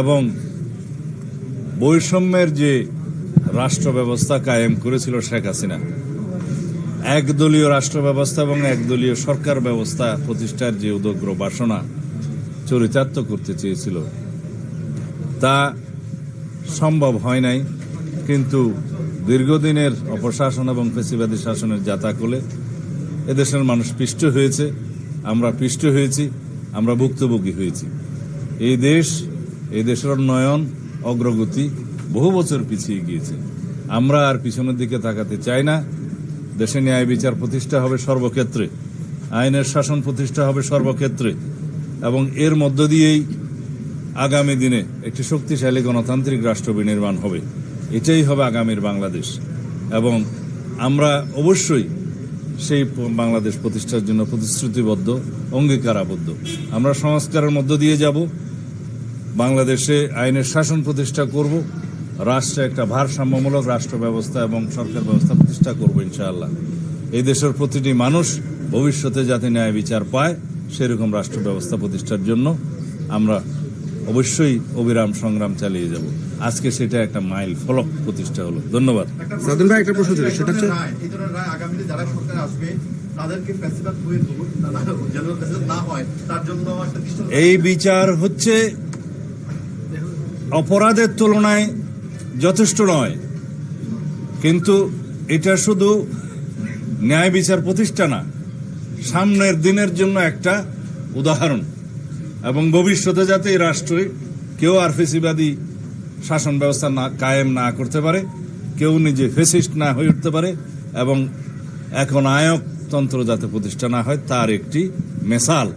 এবং বৈষম্যের যে রাষ্ট্র ব্যবস্থা কায়েম করেছিল শেখ হাসিনা, একদলীয় রাষ্ট্র ব্যবস্থা এবং একদলীয় সরকার ব্যবস্থা প্রতিষ্ঠার যে উদগ্র বাসনা চরিতার্থ করতে চেয়েছিল, তা সম্ভব হয় নাই। কিন্তু দীর্ঘদিনের অপশাসন এবং ফেসিবাদী শাসনের জাতাকলে এদেশের মানুষ পিষ্ট হয়েছে, আমরা পিষ্ট হয়েছি, আমরা ভুক্তভোগী হয়েছি। এই দেশ এই দেশের উন্নয়ন, অগ্রগতি বহু বছর পিছিয়ে গিয়েছে। আমরা আর পিছনের দিকে তাকাতে চাই না। দেশে ন্যায় বিচার প্রতিষ্ঠা হবে সর্বক্ষেত্রে, আইনের শাসন প্রতিষ্ঠা হবে সর্বক্ষেত্রে, এবং এর মধ্য দিয়েই আগামী দিনে একটি শক্তিশালী গণতান্ত্রিক রাষ্ট্র বিনির্মাণ হবে। এটাই হবে আগামীর বাংলাদেশ। এবং আমরা অবশ্যই সেই বাংলাদেশ প্রতিষ্ঠার জন্য প্রতিশ্রুতিবদ্ধ, অঙ্গীকারাবদ্ধ। আমরা সংস্কারের মধ্য দিয়ে যাব। বাংলাদেশে আইনের শাসন প্রতিষ্ঠা করব রাষ্ট্রে একটা ভারসাম্যমূলক রাষ্ট্র ব্যবস্থা এবং সরকার ব্যবস্থা প্রতিষ্ঠা করব ইনশাআল্লাহ। এই দেশের প্রতিটি মানুষ ভবিষ্যতে যাতে ন্যায় বিচার পায় সেরকম রাষ্ট্র ব্যবস্থা প্রতিষ্ঠার জন্য আমরা অবশ্যই অবিরাম সংগ্রাম চালিয়ে যাব। আজকে সেটা একটা মাইল ফলক প্রতিষ্ঠা হলো। ধন্যবাদ। সাদুল ভাই একটা প্রশ্ন ছিল সেটা হচ্ছে এই ধরনের রায় আগামীতে যারা সরকার আসবে তাদেরকে ফ্যাসিবাদ হয়ে না- যেন ফ্যাসিবাদ না হয় তার জন্য একটা দৃষ্টান্ত এই বিচার হচ্ছে অপরাধের তুলনায় যথেষ্ট নয়। কিন্তু এটা শুধু ন্যায় বিচার প্রতিষ্ঠা না, সামনের দিনের জন্য একটা উদাহরণ। এবং ভবিষ্যতে যাতে এই রাষ্ট্রে কেউ আর ফেসিবাদী শাসন ব্যবস্থা না, কায়েম না করতে পারে, কেউ নিজে ফেসিস্ট না হয়ে উঠতে পারে, এবং এখন আয়কতন্ত্র যাতে প্রতিষ্ঠা না হয়, তার একটি মেসাল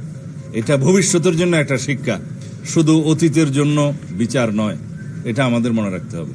এটা ভবিষ্যতের জন্য একটা শিক্ষা। শুধু অতীতের জন্য বিচার নয় এটা আমাদের মনে রাখতে হবে।